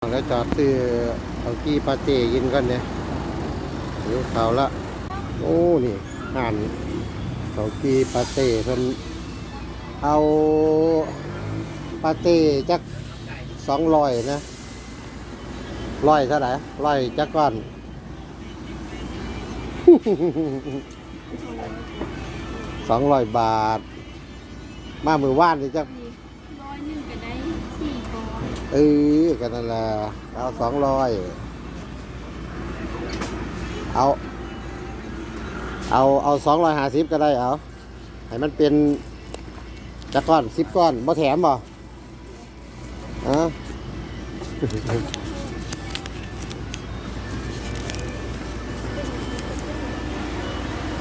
แล้วจอดซื้อเอากี้ปาเต้กินกันเนี่ยหิวข้าวละ โอ้นี่ห่านเขากี้ปาเต้เพิ่นเอาปาเต้จักสองร้อยนะร้อยเท่าไหร่ร้อยจักก้อนสองร้อยบาท มามือว่านนี่จัก เออกันนั่นแหละเอาสองร้อยเอา เอาเอาสองร้อยห้าสิบก็ได้เอาให้มันเป็นจักก้อนสิบก้อนบ่แถมบ่อะ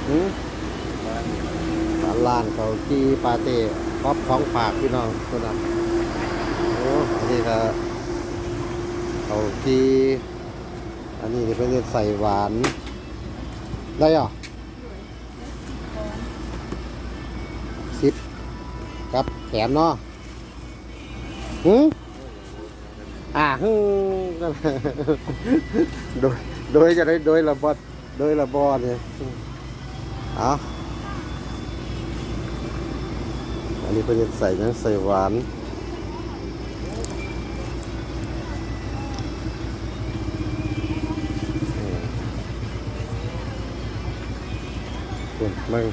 หืมร้านเขาจีปาเต้ป๊อปของฝากพี่น้องคนนั้น นนี้ก็เขาจีอันนี้นี่เป็นใส่หวาน ได้เหรอสิบครับแถมเนาะหืมอ่าฮึโดยโดยจะได้โดยระบอดโดยระบอดเนี่ยเอาอันนี้เป็นใส่ยังใส่หวาน คุณมึง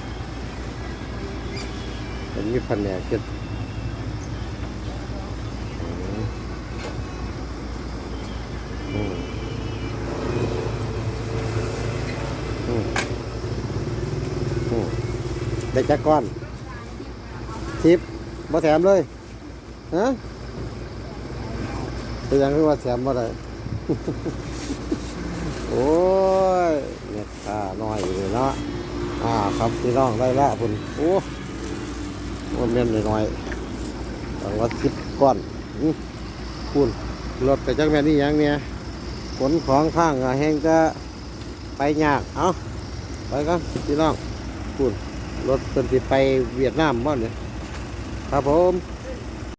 มันมีแผนกเก็ดได้จักก้อนทิปบ่แถมเลยฮะเป็นยังคือว่าแถมบ่ได้โอ้ยเนี่ยค่าน้อยอยู่เลยเนาะ อ่าครับพี่น้องได้ละคุณโอ้โอเม่นหน่อยๆตั้งว่าสิบก้อนอื้อคุณรถไปจักแม่นี่ยังเนี่ยขนของข้างแห้งจะไปยาก เอาไปกันพี่น้องคุณรถเป็นสิไปเวียดนามบ้านเนี่ยครับผม